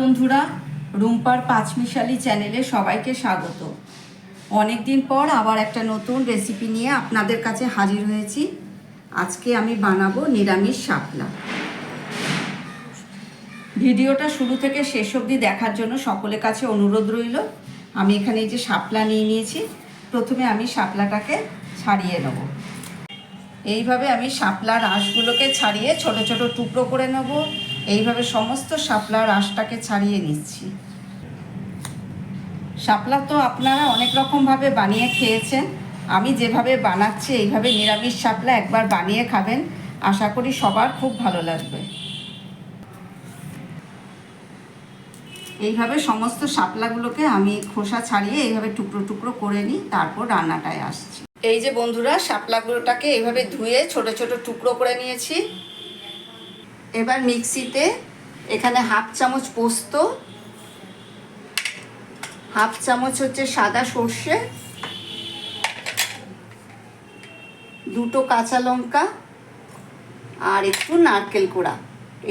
বন্ধুরা, রুম্পার পাঁচমিশালি চ্যানেলে সবাইকে স্বাগত। অনেক দিন পর আবার একটা নতুন রেসিপি নিয়ে আপনাদের কাছে হাজির হয়েছি। আজকে আমি বানাবো নিরামিষ শাপলা। ভিডিওটা শুরু থেকে শেষ অবধি দেখার জন্য সকলের কাছে অনুরোধ রইল। আমি এখানে এই যে শাপলা নিয়ে নিয়েছি। প্রথমে আমি শাপলাটাকে ছাড়িয়ে নেব। এইভাবে আমি শাপলার আঁশগুলোকে ছাড়িয়ে ছোট ছোট টুকরো করে নেব। এইভাবে সমস্ত শাপলার আঁশটাকে ছাড়িয়ে নিচ্ছি। শাপলা তো আপনারা অনেক রকমভাবে বানিয়ে খেয়েছেন। আমি যেভাবে বানাচ্ছি, এইভাবে নিরামিষ শাপলা একবার বানিয়ে খাবেন। আশা করি সবার খুব ভালো লাগবে। এইভাবে সমস্ত শাপলাগুলোকে আমি খোসা ছাড়িয়ে এইভাবে টুকরো টুকরো করে নিই, তারপর রান্নাটায় আসছি। এই যে বন্ধুরা, শাপলাগুলোটাকে এইভাবে ধুয়ে ছোট ছোট টুকরো করে নিয়েছি। এবার মিক্সিতে এখানে হাফ চামচ পোস্ত, হাফ চামচ হচ্ছে সাদা সর্ষে, দুটো কাঁচা লঙ্কা আর একটু নারকেল কোড়া।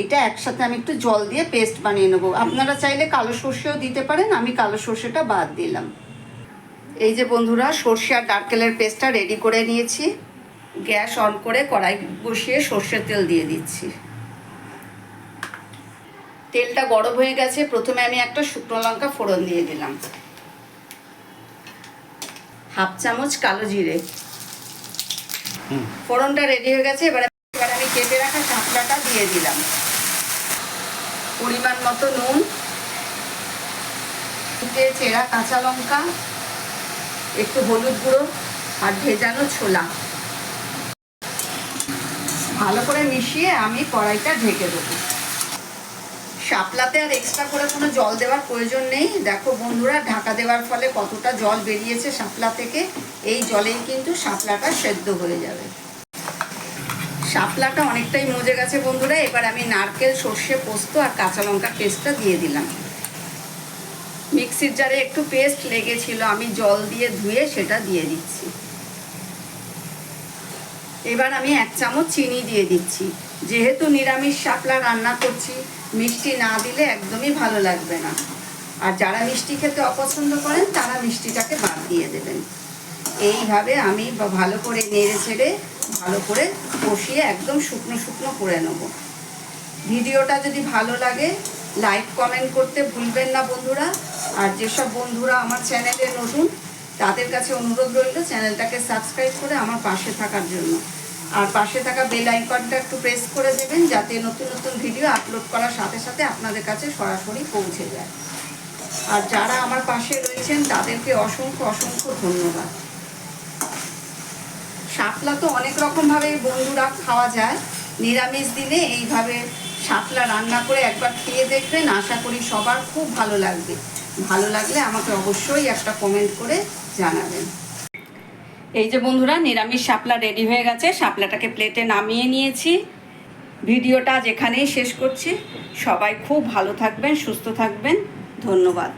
এটা একসাথে আমি একটু জল দিয়ে পেস্ট বানিয়ে নেব। আপনারা চাইলে কালো সর্ষেও দিতে পারেন, আমি কালো সর্ষেটা বাদ দিলাম। এই যে বন্ধুরা, সর্ষে আর নারকেলের পেস্টটা রেডি করে নিয়েছি। গ্যাস অন করে কড়াই বসিয়ে সর্ষের তেল দিয়ে দিচ্ছি। তেলটা গরম হয়ে গেছে প্রথমে আমি একটা শুকনো লঙ্কা ফোড়ন দিয়ে দিলাম। হাফ চামচ কালো জিরে। ফোড়নটা রেডি হয়ে গেছে এবার এবার আমি কেটে রাখা শাপলাটা দিয়ে দিলাম। পরিমাণ মতো নুন চেরা কাঁচা লঙ্কা একটু হলুদ গুঁড়ো আর ভেজানো ছোলা। ভালো করে মিশিয়ে আমি কড়াইটা ঢেকে দেবো। শাপলাতে আর এক্সট্রা করে কোনো জল দেওয়ার প্রয়োজন নেই। দেখো বন্ধুরা, ঢাকা দেওয়ার ফলে কতটা জল বেরিয়েছে শাপলা থেকে, এই জলেই কিন্তু শাপলাটা সেদ্ধ হয়ে যাবে। শাপলাটা অনেকটাই মজে গেছে বন্ধুরা, এবার আমি নারকেল, সর্ষে, পোস্ত আর কাঁচা লঙ্কার পেস্টটা দিয়ে দিলাম। মিক্সির জারে একটু পেস্ট লেগেছিল, আমি জল দিয়ে ধুয়ে সেটা দিয়ে দিচ্ছি। এবার আমি এক চামচ চিনি দিয়ে দিচ্ছি। যেহেতু নিরামিষ শাপলা রান্না করছি, মিষ্টি না দিলে একদমই ভালো লাগবে না। আর যারা মিষ্টি খেতে অপছন্দ করেন, তারা মিষ্টিটাকে বাদ দিয়ে দেবেন। এইভাবে আমি ভালো করে নেড়ে ছেড়ে, ভালো করে কষিয়ে একদম শুকনো শুকনো করে নেব। ভিডিওটা যদি ভালো লাগে, লাইক, কমেন্ট করতে ভুলবেন না বন্ধুরা। আর যেসব বন্ধুরা আমার চ্যানেলে নতুন, তাদের কাছে অনুরোধ রইল চ্যানেলটাকে সাবস্ক্রাইব করে আমার পাশে থাকার জন্য। আর পাশে থাকা বেল আইকনটা একটু প্রেস করে দেবেন যাতে নতুন নতুন ভিডিও আপলোড করার সাথে সাথে আপনাদের কাছে সরাসরি পৌঁছে যায়। আর যারা আমার পাশে রয়েছেন, তাদেরকে অসংখ্য অসংখ্য ধন্যবাদ। শাপলা তো অনেক রকমভাবে বন্ধুরা খাওয়া যায়। নিরামিষ দিনে এইভাবে শাপলা রান্না করে একবার খেয়ে দেখবেন, আশা করি সবার খুব ভালো লাগবে। ভালো লাগলে আমাকে অবশ্যই একটা কমেন্ট করে জানাবেন। এই যে বন্ধুরা, নিরামিষ শাপলা রেডি হয়ে গেছে। শাপলাটাকে প্লেটে নামিয়ে নিয়েছি। ভিডিওটা যেখানেই শেষ করছি। সবাই খুব ভালো থাকবেন, সুস্থ থাকবেন। ধন্যবাদ।